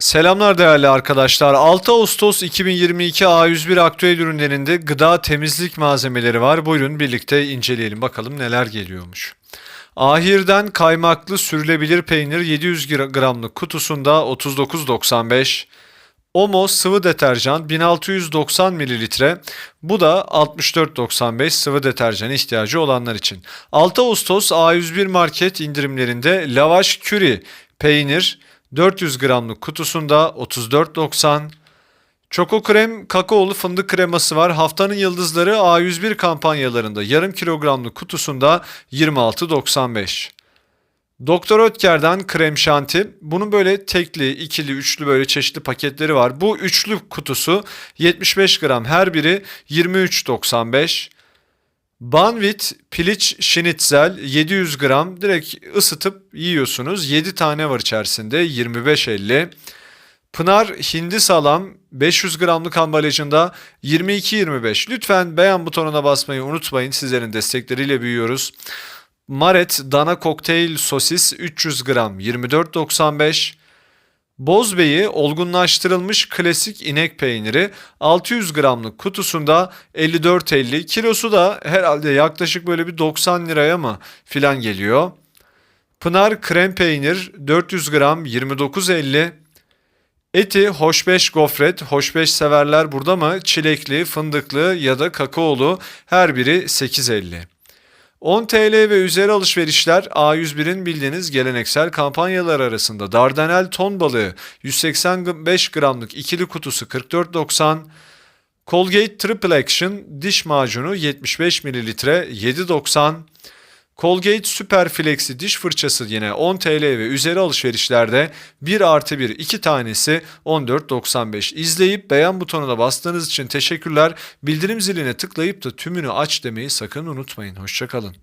Selamlar değerli arkadaşlar. 6 Ağustos 2022 A101 aktüel ürünlerinde gıda temizlik malzemeleri var. Buyurun birlikte inceleyelim bakalım neler geliyormuş. Ahir'den kaymaklı sürülebilir peynir 700 gra- gramlık kutusunda 39.95. Omo sıvı deterjan 1690 mililitre. Bu da 64.95 sıvı deterjan ihtiyacı olanlar için. 6 Ağustos A101 market indirimlerinde lavaş küri peynir 400 gramlık kutusunda 34.90. Çoko krem kakaolu fındık kreması var. Haftanın yıldızları A101 kampanyalarında yarım kilogramlık kutusunda 26.95. Doktor Ötker'den krem şanti. Bunun böyle tekli, ikili, üçlü böyle çeşitli paketleri var. Bu üçlü kutusu 75 gram her biri 23.95. Banvit piliç şinitzel 700 gram direkt ısıtıp yiyorsunuz. 7 tane var içerisinde 25.50. Pınar hindi salam 500 gramlık ambalajında 22.25. Lütfen beğen butonuna basmayı unutmayın. Sizlerin destekleriyle büyüyoruz. Maret dana kokteyl sosis 300 gram 24.95. Bozbey'i olgunlaştırılmış klasik inek peyniri 600 gramlık kutusunda 54.50 kilosu da herhalde yaklaşık böyle bir 90 liraya mı filan geliyor. Pınar krem peynir 400 gram 29.50 Eti hoşbeş gofret, hoşbeş severler burada mı? Çilekli, fındıklı ya da kakaolu her biri 8.50. 10 TL ve üzeri alışverişler A101'in bildiğiniz geleneksel kampanyalar arasında. Dardanel ton balığı 185 gramlık ikili kutusu 44.90. Colgate Triple Action diş macunu 75 mililitre 7.90. Colgate Super Flexi diş fırçası yine 10 TL ve üzeri alışverişlerde 1 artı 1 iki tanesi 14.95. İzleyip beğen butonuna bastığınız için teşekkürler. Bildirim ziline tıklayıp da tümünü aç demeyi sakın unutmayın. Hoşçakalın.